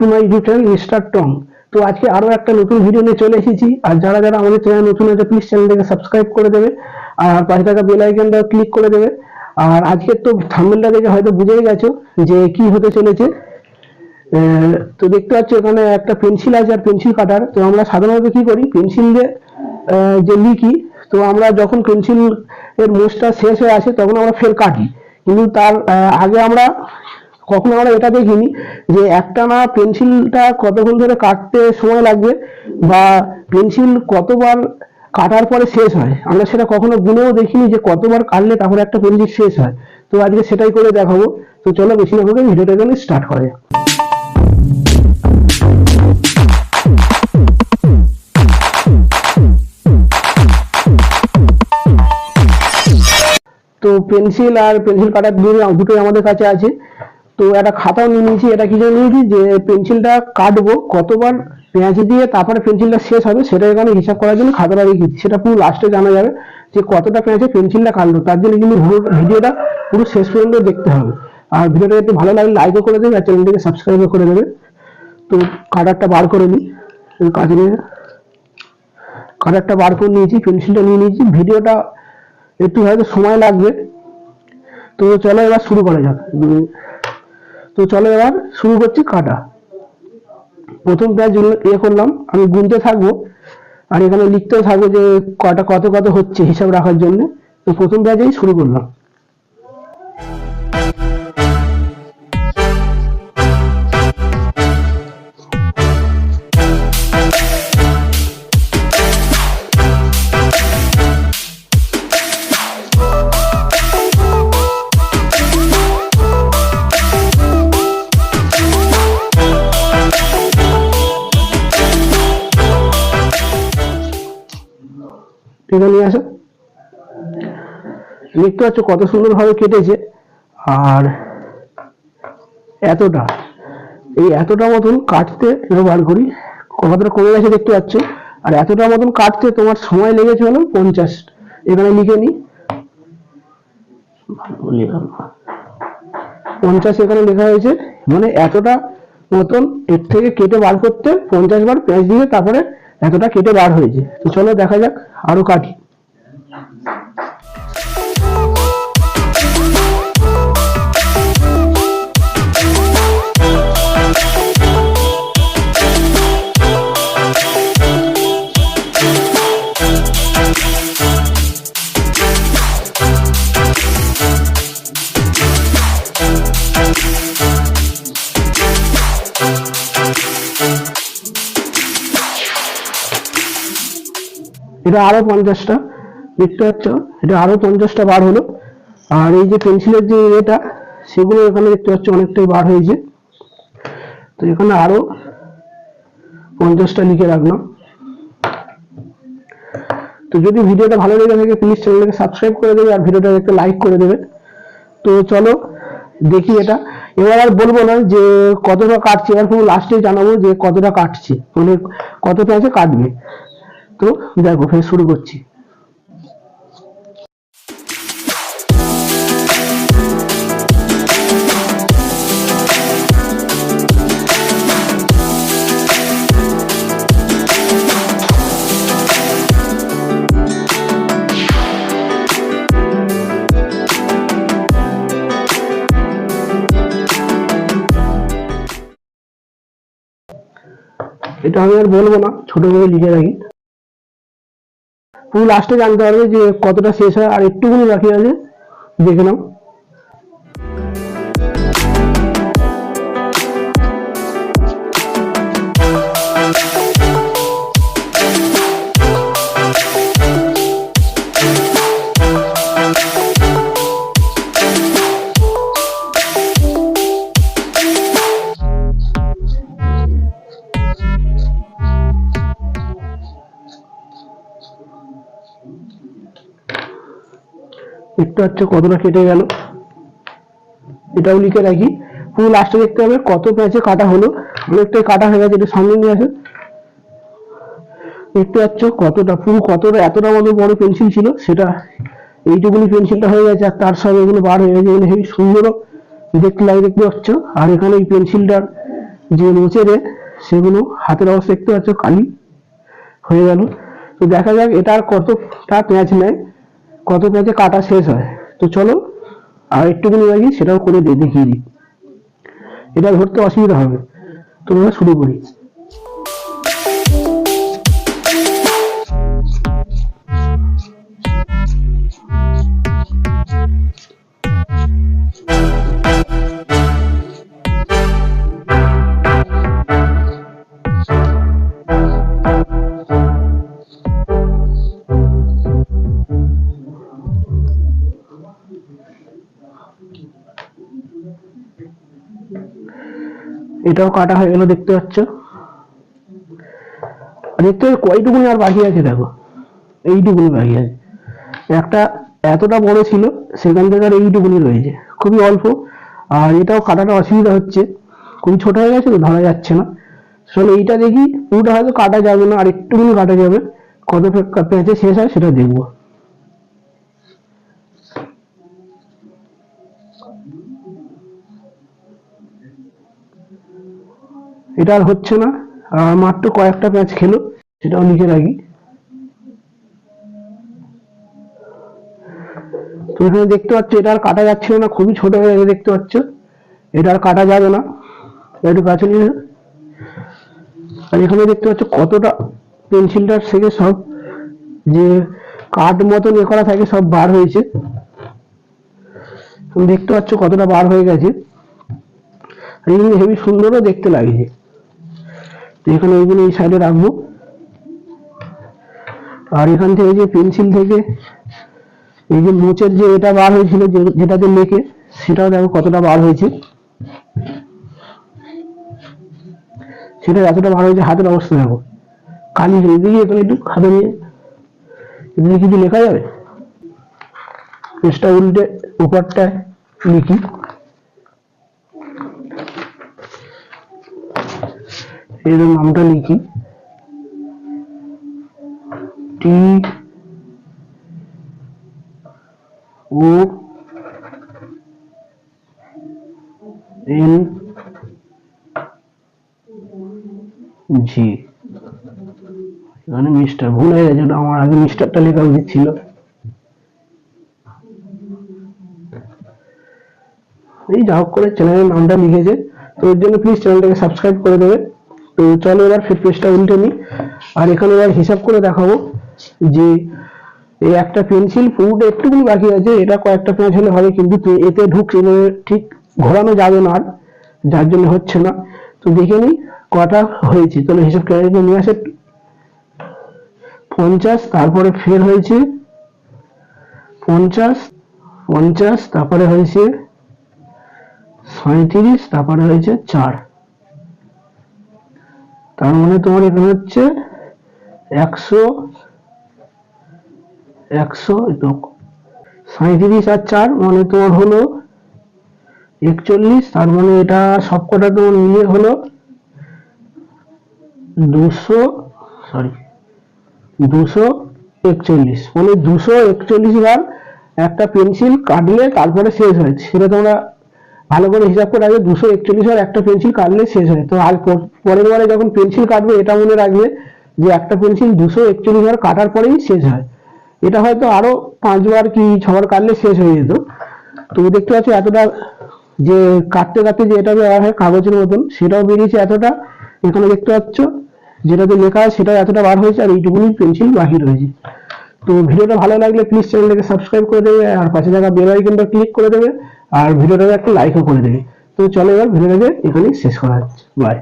To my YouTube mister টং তো আজকে আরও একটা নতুন ভিডিও নিয়ে চলে এসেছি। আর যারা যারা আমাদের চ্যানেল নতুন আছে প্লিজ চ্যানেলটাকে সাবস্ক্রাইব করে দেবে। আর পাশে থাকা বেল আইকনটা ক্লিক করে দেবে। আর আজকে তো থাম্বনেলটা দেখে হয়তো বুঝেই গেছো যে কি হতে চলেছে। তো দেখতে পাচ্ছ এখানে একটা পেন্সিল আছে আর পেন্সিল কাটার তো আমরা সাধারণত কি করি? পেন্সিল দিয়ে যে লিখি, তো আমরা যখন পেন্সিল এর মোজটা শেষ হয়ে আসে, তখন আমরা ফের কাটি। কিন্তু তার আগে আমরা কখনো আমরা এটা দেখিনি যে একটা না পেন্সিলটা কতক্ষণ ধরে কাটতে সময় লাগবে বা পেন্সিল কতবার কাটার পরে শেষ হয়। আমরা সেটা কখনো গুনেও দেখিনি যে কতবার কাটলে তারপরে একটা পেন্সিল শেষ হয়। তো আজকে সেটাই করে দেখাবো। তো চলো বেশি না করে ভিডিওটা এখানে স্টার্ট করা। যাক তো পেন্সিল আর পেন্সিল কাটার দুটো দুটোই আমাদের কাছে আছে। তো একটা খাতাও নিয়ে নিয়েছি এটা কি জন্য নিয়েছি, যে পেন্সিলটা কাটবো কতবার, পেঁয়াজ দিয়ে তারপরে পেন্সিলটা শেষ হবে সেটা এখানে হিসাব করার জন্য খাতাটা রেখেছি সেটা পুরো লাস্টে জানা যাবে যে কতটা পেঁয়াজে পেন্সিলটা কাটলো। তার জন্য কিন্তু ভিডিওটা পুরো শেষ পর্যন্ত দেখতে হবে। আর ভিডিওটা একটু ভালো লাগলে লাইকও করে দেবে আর চ্যানেলটিকে সাবস্ক্রাইবও করে দেবে। তো কাটারটা বার করে নিই কাজে নিয়ে কাটারটা বার করে নিয়েছি পেন্সিলটা নিয়ে নিয়েছি। ভিডিওটা একটু হয়তো সময় লাগবে। তো চলো এবার শুরু করা যাক। তো চলো এবার শুরু করছি কাটা। প্রথম প্রায় ইয়ে করলাম, আমি গুনতে থাকব, আর এখানে লিখতেও থাকব যে কটা কত কত হচ্ছে হিসাব রাখার জন্য। তো প্রথম প্রায় শুরু করলাম। ঠিক নিয়ে আসো দেখতে পাচ্ছ কত সুন্দর ভাবে কেটেছে। আর এতটা, এই এতটা মতন কাটতে বার করি, কতটা কমে গেছে দেখতে পাচ্ছ। আর এতটা মতন কাটতে তোমার সময় লেগেছে হলো পঞ্চাশ। এখানে লিখে নি। পঞ্চাশ এখানে লেখা হয়েছে। মানে এতটা মতন এর থেকে কেটে বার করতে পঞ্চাশ বার পেঁয়াজ দিয়ে তারপরে এতটা কেটে বার হয়েছে। তো চলো দেখা যাক আরও কাটি। এটা আরও পঞ্চাশটা। দেখতে পাচ্ছ? এটা আরও পঞ্চাশটা বার হলো। আর এই যে পেন্সিলের যে এটা, সেগুলো এখানে দেখতে পাচ্ছ অনেকটাই বার হয়েছে। তো এখানে আরও পঞ্চাশটা লিখে রাখলাম। তো যদি ভিডিওটা ভালো লেগে থাকে প্লিজ চ্যানেলটাকে সাবস্ক্রাইব করে দেবে আর ভিডিওটা একটু লাইক করে দেবে। তো চলো, দেখি এটা। এবার আর বলব না যে কতটা কাটছে। এবার পুরো লাস্টে জানাব যে কতটা কাটছে। মানে কতটা আছে কাটবে। তো দেখো ফের শুরু করছি। এটা আমি আর বলব না ছোট করে লিখে রাখি পুরো লাস্টে জানতে পারবে যে কতটা শেষ হয় আর একটুখানি বাকি আছে দেখে নাও। দেখতে পাচ্ছ কতটা কেটে গেল? এটাও লিখে রাখি। পুরো লাস্টে দেখতে হবে কত পেঁচে কাটা হলো। অনেকটাই কাটা হয়ে গেছে এটা সামনে নিয়ে আসে। দেখতে পাচ্ছ কতটা, পুরো কতটা, এতটা মতো বড় পেন্সিল ছিল, সেটা এইটুকুনি পেন্সিলটা হয়ে গেছে, আর তার সঙ্গে এগুলো বার হয়ে গেছে হেবি সুন্দরও দেখতে লাগে, দেখতে পাচ্ছ। আর এখানে এই পেন্সিলটার যে মোচেরে সেগুলো হাতের অবস্থা দেখতে পাচ্ছ, কালি হয়ে গেল। তো দেখা যাক, এটা আর কতটা পেঁয়াজ নেয়। কত পেঁয়াজে কাটা শেষ হয়। তো চলো, আর একটুখানি বাকি সেটাও করে দেখিয়ে দিই। এটা ধরতে অসুবিধা হবে। তো শুরু করি। এটাও কাটা হয়ে গেল, দেখতে পাচ্ছ? দেখতে কয়টুকুনি আর বাকি আছে, দেখো। এইটুকুনি বাকি আছে। একটা এতটা বড় ছিল, সেখান থেকে আর এইটুকুনি রয়েছে। খুবই অল্প। আর এটাও কাটাটা অসুবিধা হচ্ছে। খুবই ছোট হয়ে গেছে তো, ধরা যাচ্ছে না। চলো, এইটা দেখি, পুরোটা হয়তো কাটা যাবে না, আর একটুকুনি কাটা যাবে। কত পে- পেঁচে শেষ হয়, সেটা দেখব। এটা আর হচ্ছে না। মাত্র কয়েকটা ম্যাচ খেলো, সেটাও লিখে রাখি তো এখানে দেখতে পাচ্ছ, এটা আর কাটা যাচ্ছিল না, খুবই ছোট হয়ে দেখতে পাচ্ছ। এটা আর কাটা যাবে না। একটু কাছে নিয়ে আর এখানে দেখতে পাচ্ছ কতটা পেন্সিলটার থেকে সব যে কাঠ মতন এ করা থাকে, সব বার হয়েছে। তুমি দেখতে পাচ্ছ কতটা বার হয়ে গেছে। আর হেবি সুন্দরও দেখতে লাগছে। এখানে এইগুলো এই সাইডে রাখব। আর এখান থেকে যে পেন্সিল থেকে এই যে মোচের যে এটা বার হয়েছিল যেটাতে লেখে সেটাও দেখো কতটা বার হয়েছে। সেটা এতটা বার হয়েছে, হাতের অবস্থা দেখো। কালি হয়ে দিকে এখানে একটু হাতে নিয়ে এখানে কিছু লেখা যাবে? পেজটা উল্টে উপরটায় লিখি। এর নামটা লিখি। টি ও এন জি এখানে মিস্টার ভুল হয়ে গেছে আমার আগে মিস্টারটা লেখা উচিত ছিল। এই যা হোক করে চ্যানেলের নামটা লিখেছে। তো এর জন্য প্লিজ চ্যানেলটাকে সাবস্ক্রাইব করে দেবে। তো চলো এবার ফের পেজটা উল্টে নিই। আর এখানে এবার হিসাব করে দেখাবো যে এই একটা পেন্সিল পুরোটা একটুখানি বাকি আছে, এটা কয়েকটা পেঁয়াজ হলে হবে, কিন্তু এতে ঢুকছে মানে ঠিক ঘোরানো যাবে না আর, যার জন্য হচ্ছে না। তো দেখে নিই কটা হয়েছে। তাহলে হিসাব করে নিয়ে আসে। পঞ্চাশ, তারপরে ফের হয়েছে পঞ্চাশ পঞ্চাশ, তারপরে হয়েছে সাঁত্রিশ তারপরে হয়েছে চার। তার মানে তোমার এখানে হচ্ছে একশো একশো সাঁত্রিশ আর চার মানে তোমার হলো একচল্লিশ, তার মানে এটা সবকটা তোমার মিলিয়ে হলো দুশো সরি দুশো একচল্লিশ। মানে দুশো একচল্লিশ বার একটা পেন্সিল কাটলে তারপরে শেষ হয়, সেটা তোমরা ভালো করে হিসাব করে রাখবে, দুশো একচল্লিশ বার একটা পেন্সিল কাটলে শেষ হয় তো আর পর- পরের বারে যখন পেন্সিল কাটবে, এটা মনে রাখবে যে একটা পেন্সিল দুশো একচল্লিশ বার কাটার পরেই শেষ হয়। এটা হয়তো আরও পাঁচবার কি ছবার কাটলে শেষ হয়ে যেত। তুমি দেখতে পাচ্ছ এতটা যে কাটতে কাটতে যে এটা দেওয়া হয় কাগজের মতন, সেটাও বেরিয়েছে এতটা। এখানে দেখতে পাচ্ছ যেটাতে লেখা আছে সেটাও এতটা বার হয়েছে আর এইটুকুনি পেন্সিল বাকি রয়েছে। তো ভিডিওটা ভালো লাগলে প্লিজ চ্যানেলটাকে সাবস্ক্রাইব করে দেবে আর পাশে থাকা বেল আইকনটা ক্লিক করে দেবে। আর ভিডিওটাকে একটা লাইকও করে দেবে। তো চলো এবার ভিডিওটাকে এখানেই শেষ করা হচ্ছে বাই